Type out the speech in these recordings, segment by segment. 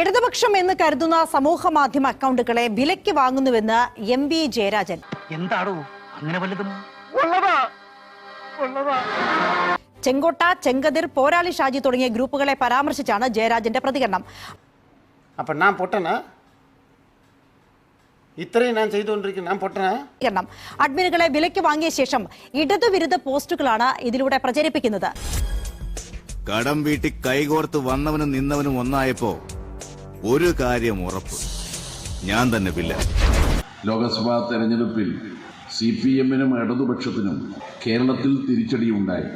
ഇടതുപക്ഷം എന്ന് കരുതുന്ന സമൂഹ മാധ്യമ അക്കൗണ്ടുകളെ വിലയ്ക്ക് വാങ്ങുന്നുവെന്ന് എം വി ജയരാജൻ. എന്താണോ അങ്ങനെ ചെങ്കോട്ട ചെങ്കതിർ പോരാളി ഷാജി തുടങ്ങിയ ഗ്രൂപ്പുകളെ പരാമർശിച്ചാണ് ജയരാജന്റെ പ്രതികരണം. അപ്പൊ ഞാൻ പൊട്ടനാ? ഇത്രയും ഞാൻ ചെയ്തുകൊണ്ടിരിക്കുന്നു. ഞാൻ പൊട്ടനാ? അഡ്മിനുകളെ വിലയ്ക്ക് വാങ്ങിയ ശേഷം ഇടതുവിരുദ്ധ പോസ്റ്റുകളാണ് ഇതിലൂടെ പ്രചരിപ്പിക്കുന്നത്. കടം വീട്ടി കൈകോർത്ത് വന്നവനും നിന്നവനും ഒന്നായപ്പോ ഒരു കാര്യം ഉറപ്പ്. ഞാൻ തന്നെ വില്ല. ലോകസഭാ തെരഞ്ഞെടുപ്പിൽ സി പി എമ്മിനും ഇടതുപക്ഷത്തിനും കേരളത്തിൽ തിരിച്ചടിയുണ്ടായി.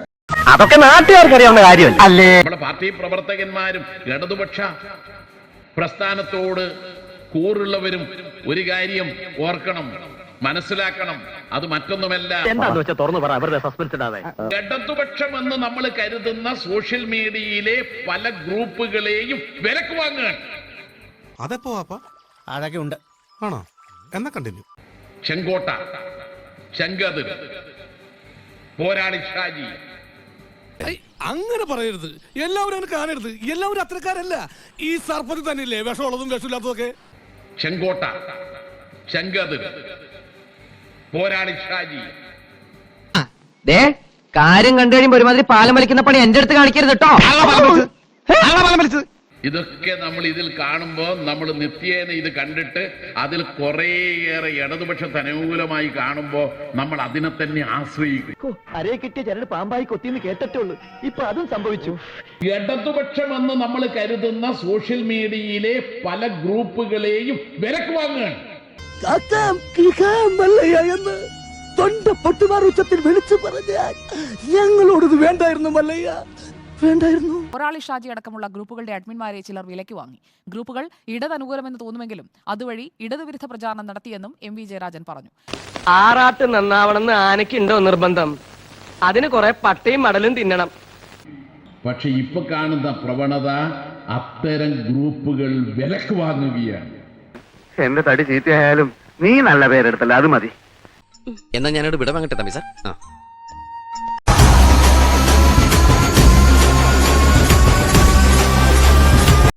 അതൊക്കെ നാട്ടുകാർക്ക് അറിയാവുന്ന കാര്യമല്ല? അല്ലേ നമ്മുടെ പാർട്ടി പ്രവർത്തകന്മാരും ഇടതുപക്ഷ പ്രസ്ഥാനത്തോട് കൂറുള്ളവരും ഒരു കാര്യം ഓർക്കണം മനസ്സിലാക്കണം അത് മറ്റൊന്നുമല്ല. എന്താന്ന് വെച്ചാൽ തുറന്നു പറ അവരുടെ സസ്പെൻസ് ഇടാതെ. ഇടതുപക്ഷം എന്ന് നമ്മൾ കരുതുന്ന സോഷ്യൽ മീഡിയയിലെ പല ഗ്രൂപ്പുകളെയും വിലക്ക് വാങ്ങുകയാണ്. അതെപ്പോ അഴകുണ്ട്. അതൊക്കെ ഉണ്ട് ആണോ? എന്നാ കണ്ടിന്യൂ ചെങ്കോട്ട ചെങ്കതിർ പോരാളി ഷാജി. അങ്ങനെ പറയരുത്. എല്ലാവരും അങ്ങനെ കാണരുത്. എല്ലാവരും അത്രക്കാരല്ല ഈ സർപ്പത്തിൽ തന്നെയല്ലേ? വിഷമുള്ളതും വിഷമില്ലാത്തതൊക്കെ? ചെങ്കോട്ട ചെങ്കതിർ പോരാളി ഷാജി. ദേ കാര്യം കണ്ടു കഴിയുമ്പോ ഒരുമാതിരി പാലം വലിക്കുന്ന പണി എന്റെ അടുത്ത് കാണിക്കരുത് കേട്ടോ. ഇതൊക്കെ നമ്മൾ ഇതിൽ കാണുമ്പോൾ നമ്മൾ നിത്യേന ഇത് കണ്ടിട്ട് അതിൽ കുറേയേറെ ഇടതുപക്ഷത്തെ അനുകൂലമായി കാണുമ്പോൾ നമ്മൾ അതിനെ തന്നെ ആശ്രയിക്കും. അരയെ കിട്ടിയ ചരട് പാമ്പായി കൊത്തിന്ന് കേട്ടിട്ടുള്ളൂ ഇപ്പൊ അതും സംഭവിച്ചു. ഇടതുപക്ഷം എന്ന് നമ്മൾ കരുതുന്ന സോഷ്യൽ മീഡിയയിലെ പല ഗ്രൂപ്പുകളെയും വിലക്ക് വാങ്ങുകയാണ്. എന്ന് തൊണ്ട പൊട്ടുമാർ ഉച്ചത്തിൽ വിളിച്ചു പറഞ്ഞാൽ ഞങ്ങളോടത് വേണ്ടായിരുന്നു മല്ലയ്യ. വേണ്ടായിരുന്നു. ഒരാൾ ഷാജി അടക്കമുള്ള ഗ്രൂപ്പുകളുടെ അഡ്മിന്മാരെ ചിലർ വിലയ്ക്ക് വാങ്ങി. ഗ്രൂപ്പുകൾ ഇടതനുകൂലമെന്ന് തോന്നുമെങ്കിലും അതുവഴി ഇടതുവിരുദ്ധ പ്രചാരണം നടത്തിയെന്നും എം വി ജയരാജൻ പറഞ്ഞു. ആറാട്ട് നന്നാവണമെന്ന് ആനയ്ക്കുണ്ടോ നിർബന്ധം? അതിന് കുറെ പട്ടയും മടലും തിന്നണം. പക്ഷെ ഇപ്പൊ കാണുന്ന പ്രവണത അത്തരം ഗ്രൂപ്പുകൾ വിലക്ക് വാങ്ങുകയാണ്. എന്റെ തടി ചീത്തയായാലും നീ നല്ല പേരെടുത്തല്ല അത് മതി. എന്നാ ഞാനോട് വിടവാങ്ങട്ടെ തമ്പി സാർ? ആ.